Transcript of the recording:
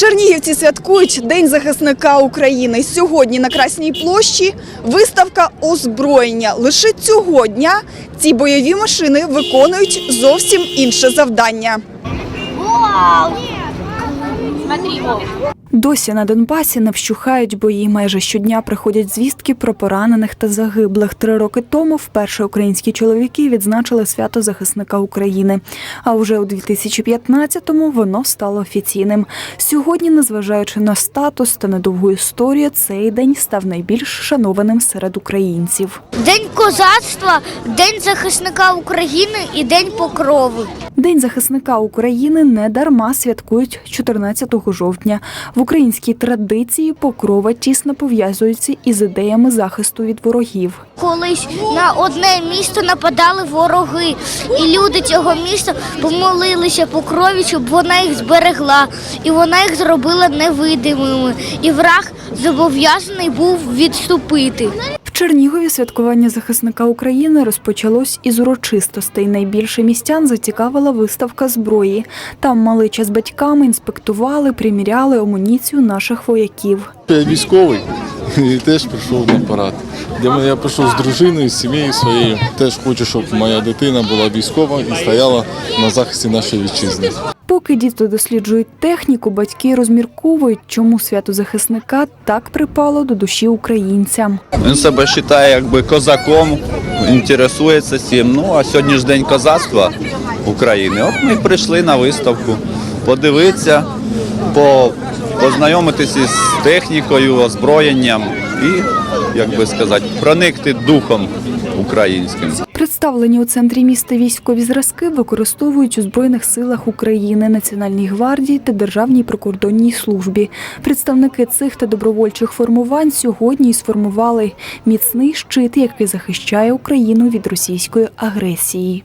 Чернігівці святкують День захисника України. Сьогодні на Красній площі виставка озброєння. Лише цього дня ці бойові машини виконують зовсім інше завдання. Смотри, Вов. Досі на Донбасі не вщухають бої. Майже щодня приходять звістки про поранених та загиблих. Три роки тому вперше українські чоловіки відзначили свято захисника України. А вже у 2015-му воно стало офіційним. Сьогодні, незважаючи на статус та недовгу історію, цей день став найбільш шанованим серед українців. День козацтва, День захисника України і День покрови. День захисника України не дарма святкують 14 жовтня. В українській традиції покрова тісно пов'язується із ідеями захисту від ворогів. Колись на одне місто нападали вороги, і люди цього міста помолилися покрові, щоб вона їх зберегла, і вона їх зробила невидимими. І враг зобов'язаний був відступити. Чернігові святкування захисника України розпочалось із урочистостей. Найбільше містян зацікавила виставка зброї. Там малича з батьками інспектували, приміряли амуніцію наших вояків. Я військовий і теж прийшов на парад. Де я прийшов з дружиною, з сім'єю своєю. Теж хочу, щоб моя дитина була військова і стояла на захисті нашої вітчизни. Поки діти досліджують техніку, батьки розмірковують, чому свято захисника так припало до душі українцям. Він себе вважає якби козаком, інтересується цим. Ну а сьогодні ж день козацтва України. От ми прийшли на виставку подивитися, по, познайомитися з технікою, озброєнням і, як би сказати, проникти духом українським. Представлені у центрі міста військові зразки використовують у Збройних силах України, Національній гвардії та Державній прикордонній службі. Представники цих та добровольчих формувань сьогодні сформували міцний щит, який захищає Україну від російської агресії.